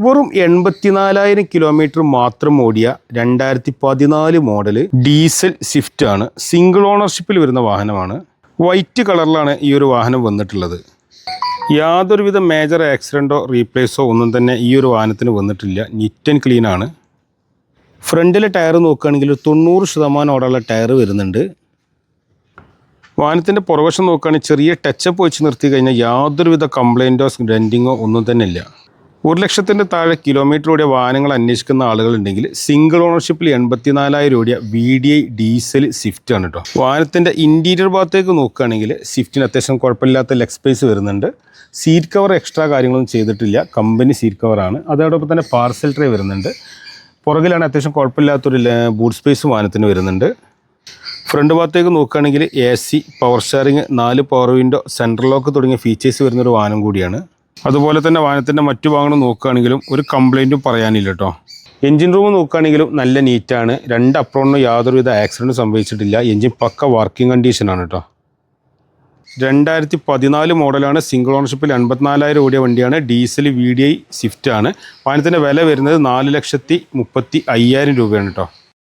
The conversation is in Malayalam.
വെറും എൺപത്തിനാലായിരം കിലോമീറ്റർ മാത്രം ഓടിയ രണ്ടായിരത്തി പതിനാല് മോഡൽ ഡീസൽ സ്വിഫ്റ്റ് ആണ്. സിംഗിൾ ഓണർഷിപ്പിൽ വരുന്ന വാഹനമാണ്. വൈറ്റ് കളറിലാണ് ഈ ഒരു വാഹനം വന്നിട്ടുള്ളത്. യാതൊരുവിധ മേജർ ആക്സിഡന്റോ റീപ്ലേസോ ഒന്നും തന്നെ ഈ ഒരു വാഹനത്തിന് വന്നിട്ടില്ല. നിറ്റ് ആൻഡ് ക്ലീൻ ആണ്. ഫ്രണ്ടിലെ ടയർ നോക്കുകയാണെങ്കിൽ തൊണ്ണൂറ് ശതമാനം ഓടാനുള്ള ടയർ വരുന്നുണ്ട്. വാഹനത്തിന്റെ പുറവശം നോക്കുകയാണെങ്കിൽ ചെറിയ ടച്ചപ്പ് വെച്ച് നിർത്തി കഴിഞ്ഞാൽ യാതൊരുവിധ കംപ്ലൈന്റോ ഡെന്റിങ്ങോ ഒന്നും തന്നെ ഇല്ല. ഒരു ലക്ഷത്തിന്റെ താഴെ കിലോമീറ്റർ ഓടിയ വാഹനങ്ങൾ അന്വേഷിക്കുന്ന ആളുകളുണ്ടെങ്കിൽ സിംഗിൾ ഓണർഷിപ്പിൽ എൺപത്തിനാലായിരം ഓടിയ V D I diesel Swift ആണ് കേട്ടോ വാഹനത്തിന്റെ ഇന്റീരിയർ ഭാഗത്തേക്ക് നോക്കുകയാണെങ്കിൽ സ്വിഫ്റ്റിന് അത്യാവശ്യം കുഴപ്പമില്ലാത്ത ലെഗ് സ്പേസ് വരുന്നുണ്ട്. സീറ്റ് കവർ എക്സ്ട്രാ കാര്യങ്ങളൊന്നും ചെയ്തിട്ടില്ല. കമ്പനി സീറ്റ് കവറാണ് അതോടൊപ്പം തന്നെ പാർസൽ ട്രേ വരുന്നുണ്ട്. പുറകിലാണ് അത്യാവശ്യം കുഴപ്പമില്ലാത്തൊരു ബൂട്ട് സ്പേസ് വാഹനത്തിന് വരുന്നുണ്ട്. ഫ്രണ്ട് ഭാഗത്തേക്ക് നോക്കുകയാണെങ്കിൽ എ സി പവർ സ്റ്റാറിങ് നാല് പവർ വിൻഡോ സെൻട്രൽ ലോക്ക് തുടങ്ങിയ ഫീച്ചേഴ്സ് വരുന്നൊരു വാഹനം കൂടിയാണ്. അതുപോലെ തന്നെ വാഹനത്തിന്റെ മറ്റു ഭാഗങ്ങൾ നോക്കുകയാണെങ്കിലും ഒരു കംപ്ലൈന്റും പറയാനില്ല കേട്ടോ എഞ്ചിൻ റൂം നോക്കുകയാണെങ്കിലും നല്ല നീറ്റാണ് രണ്ട് അപ്രോണിനും യാതൊരുവിധ ആക്സിഡന്റും സംഭവിച്ചിട്ടില്ല. എഞ്ചിൻ പക്ക വർക്കിംഗ് കണ്ടീഷനാണ് കേട്ടോ രണ്ടായിരത്തി പതിനാല് മോഡലാണ് സിംഗിൾ ഓണർഷിപ്പിൽ എൺപത്തിനാലായിരം ഓടിയ വണ്ടിയാണ്. Diesel V D I Swift ആണ്. വാഹനത്തിന്റെ വില വരുന്നത് നാല് ലക്ഷത്തി മുപ്പത്തി അയ്യായിരം രൂപയാണ് കേട്ടോ